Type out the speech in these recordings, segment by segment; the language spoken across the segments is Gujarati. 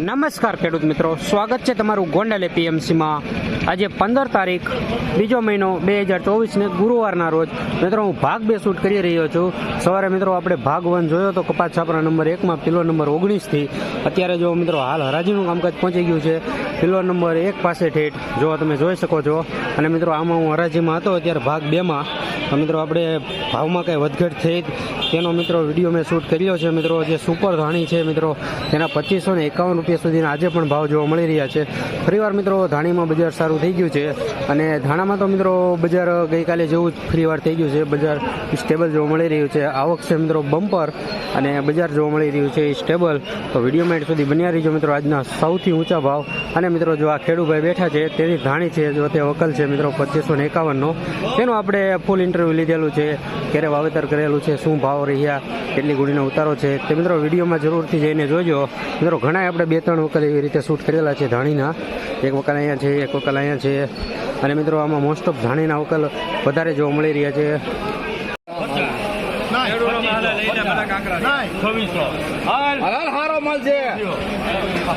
નમસ્કાર ખેડૂત મિત્રો, સ્વાગત છે તમારું ગોંડલ એપીએમસીમાં આજે પંદર તારીખ, બીજો મહિનો બે હજાર ચોવીસને ગુરુવારના રોજ. મિત્રો, હું ભાગ બે શૂટ કરી રહ્યો છું. સવારે મિત્રો આપણે ભાગ વન જોયો તો કપાસ છાપરા નંબર એકમાં પિલો નંબર ઓગણીસથી અત્યારે જો મિત્રો હાલ હરાજીનું કામકાજ પહોંચી ગયું છે. પિલો નંબર એક પાસે ઠેઠ, જો તમે જોઈ શકો છો. અને મિત્રો, આમાં હું હરાજીમાં હતો, અત્યારે ભાગ બેમાં. મિત્રો, આપણે ભાવમાં કંઈ વધઘટ થઈ તેનો મિત્રો વીડિયો મેં શૂટ કર્યો છે. મિત્રો, જે સુપર ધાણી છે, મિત્રો, તેના પચીસો ને એકાવન રૂપિયા સુધીના આજે પણ ભાવ જોવા મળી રહ્યા છે. ફરીવાર મિત્રો, ધાણીમાં બજાર સારું થઈ ગયું છે અને ધાણામાં તો મિત્રો, બજાર ગઈકાલે જેવું જ ફરીવાર થઈ ગયું છે. બજાર સ્ટેબલ જોવા મળી રહ્યું છે. આવક છે મિત્રો બમ્પર અને બજાર જોવા મળી રહ્યું છે એ સ્ટેબલ. તો વિડીયોમાં એન્ડ સુધી બન્યા રહીજો મિત્રો, આજના સૌથી ઊંચા ભાવ. અને મિત્રો, જો આ ખેડૂભાઈ બેઠા છે, તેની ધાણી છે, જો તે વકલ છે મિત્રો, પચીસો ને એકાવનનો, તેનું આપણે ફૂલ ઇન્ટરવ્યૂ લીધેલું છે, ક્યારે વાવેતર કરેલું છે, શું ભાવ રહ્યા, કેટલી ગુણીનો ઉતારો છે, તે મિત્રો વિડીયોમાં જરૂરથી જઈને જોજો. મિત્રો ઘણા આપણે બે ત્રણ વખત એવી રીતે શૂટ કરેલા છે ધાણીના. એક વકલ અહીંયા છે, એક વકલ અહીંયા છે. અને મિત્રો, આમાં મોસ્ટ ઓફ ધાણીના વકલ વધારે જોવા મળી રહ્યા છે.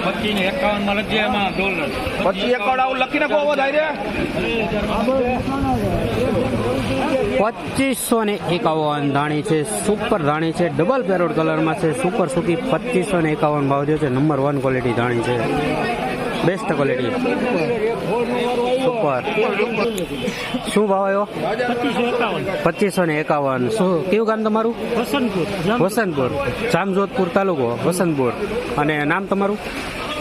પચીસ એકાવન લખી એમાં ડોલર પચીસો ને એકાવન ધાણી છે સુપર ધાણી છે ડબલ પેરોડ કલરમાં છે સુપર સુકી પચીસો ને એકાવન ભાવ જે છે નંબર વન ક્વોલિટી ધાણી છે. બેસ્ટ ક્વોલિટી સુપર શું ભાવ આવ્યો? પચીસો ને એકાવન. શું કયું ગામ તમારું? વસંતપુર. વસંતપુર. જામજોધપુર તાલુકો વસંતપુર. અને નામ તમારું?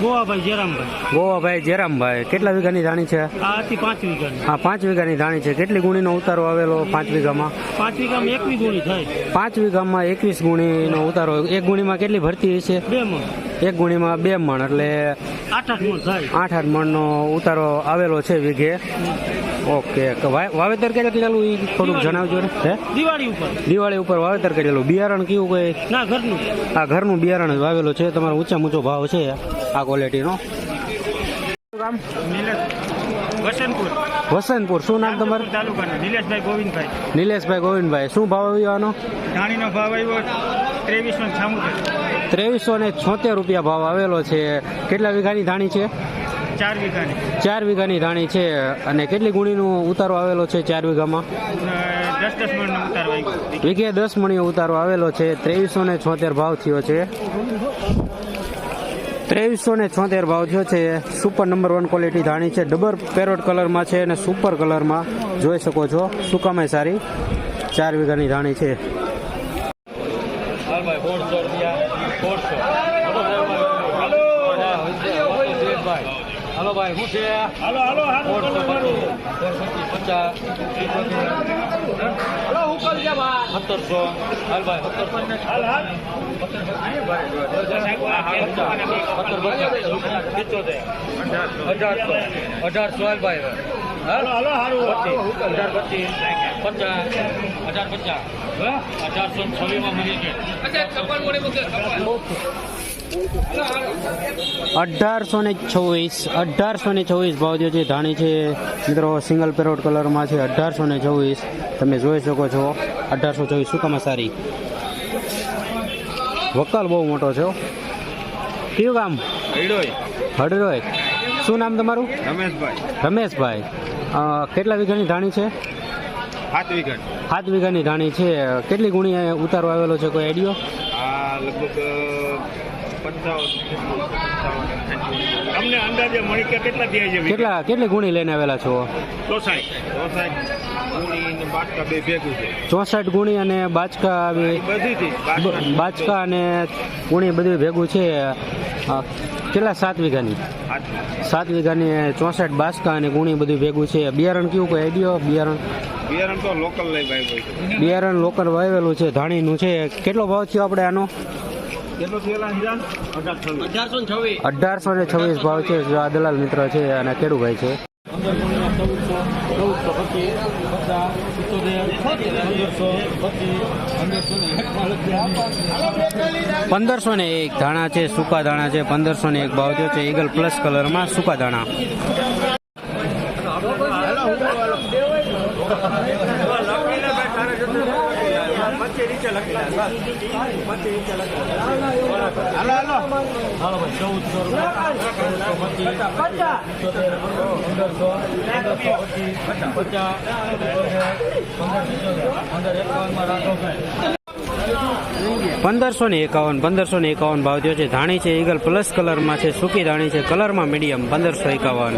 ગોવાભાઈ જયરામભાઈ. ગોવાભાઈ જયરામભાઈ. કેટલા વીઘાની ધાણી છે? આ પાંચ વીઘાની. હા પાંચ વીઘાની ધાણી છે. કેટલી ગુણીનો ઉતારો આવેલો પાંચ વીઘામાં? પાંચ વીઘામાં એકવીસ ગુણી થાય. પાંચ વીઘામાં એકવીસ ગુણીનો ઉતારો. એક ગુણીમાં કેટલી ભરતી છે બે મણ. એક ગુણીમાં બે મણ એટલે આઠ આઠ મણ થાય. આઠ આઠ મણનો ઉતારો આવેલો છે વીઘે. ઓકે વાવેતર ક્યારે કરેલું એ થોડુંક જણાવજો ને હે? દિવાળી ઉપર. દિવાળી ઉપર વાવેતર કરેલું બિયારણ કેવું કોઈ? ના ઘરનું. આ ઘરનું બિયારણ જ વાવેલું છે. તમારો ઊંચા ઊંચો ભાવ છે આ ક્વોલિટીનો ગામ? વસંતપુર. શું નામ તમારું? તાલુકાના નિલેશભાઈ ગોવિંદભાઈ. નિલેશભાઈ ગોવિંદભાઈ. શું ભાવ આવ્યો આનો? ધાણીનો ભાવ આવ્યો ત્રેવીસો ને છામું ત્રેવીસો ને છોતેર રૂપિયા ભાવ આવેલો છે. કેટલા વીઘાની ધાણી છે? ચાર વીઘાની. ચાર વીઘાની ધાણી છે અને કેટલી ગુણીનો ઉતારો આવેલો છે ચાર વીઘામાં? દસ દસ મણનો ઉતારો આવ્યો વીઘે દસ મણીનો ઉતારો આવેલો છે. ત્રેવીસો ને છોતેર ભાવ થયો છે. ત્રેવીસો ને છોતેર ભાવ થયો છે. સુપર નંબર વન ક્વોલિટી ધાણી છે. ડબલ પેરોટ કલરમાં છે અને સુપર કલરમાં જોઈ શકો છો. સુકામાં સારી? ચાર વીઘાની ધાણી છે. હાલ ભાઈ હાલો ભાઈ શું છે? હાલો હાલો પચીસ પચાસ સત્તરસો. હાલ ભાઈ સત્તરસો. હાલ હાલ. અઢારસો અઢારસો હાલ ભાઈ. હાલો. હાલો હારું. અઢાર પચીસ પચાસ. અઢાર પચાસ અઢારસો છવ્વીસમાં મળી અઢારસો ને છવ્વીસ અઢારસો ને છવ્વીસ ભાવ જે છે ધાણી છે મિત્રો સિંગલ પેરોટ કલરમાં છે અઢારસો ને છવ્વીસ. તમે જોઈ શકો છો અઢારસો ચોવીસ સુકામાં સારી? વકાલ બહુ મોટો છે. કયું ગામ? હડરોય શું નામ તમારું? રમેશભાઈ. રમેશભાઈ. કેટલા વીઘાની ધાણી છે? સાત વીઘા સાત વીઘાની ધાણી છે. કેટલી ગુણી ઉતારો આવેલો છે? કોઈ આઈડિયો લગભગ અમને અંદાજે મળી કે કેટલા થયા છે કેટલા કેટલી ગુણી લઈને આવેલા છો? ચોસાઠ. ગુણી અને બાચકા આવી બાચકા. અને ગુણી બધું ભેગું છે. કેટલા સાત વીઘાની? સાત. વીઘાની ચોસઠ બાચકા અને ગુણી બધું ભેગું છે. બિયારણ કેવું કોઈ આઈડિયો? બિયારણ? બિયારણ તો લોકલ લઈ બિયારણ લોકલ વાવેલું છે ધાણીનું છે. કેટલો ભાવ થયો આપણે આનો? અઢારસો ને છવ્વીસ. ભાવ છે આ દલાલ મિત્ર છે અને ખેડૂભાઈ છે. પંદરસો ને એક ધાણા છે સૂકા ધાણા છે પંદરસો ને એક ભાવ છે ઈગલ પ્લસ કલરમાં સૂકા ધાણા. રાખો પંદરસો ને એકાવન પંદરસો ને એકાવન ભાવ થયો છે. ધાણી છે ઈગલ પ્લસ કલરમાં છે, સૂકી ધાણી છે કલરમાં મીડિયમ પંદરસો એકાવન.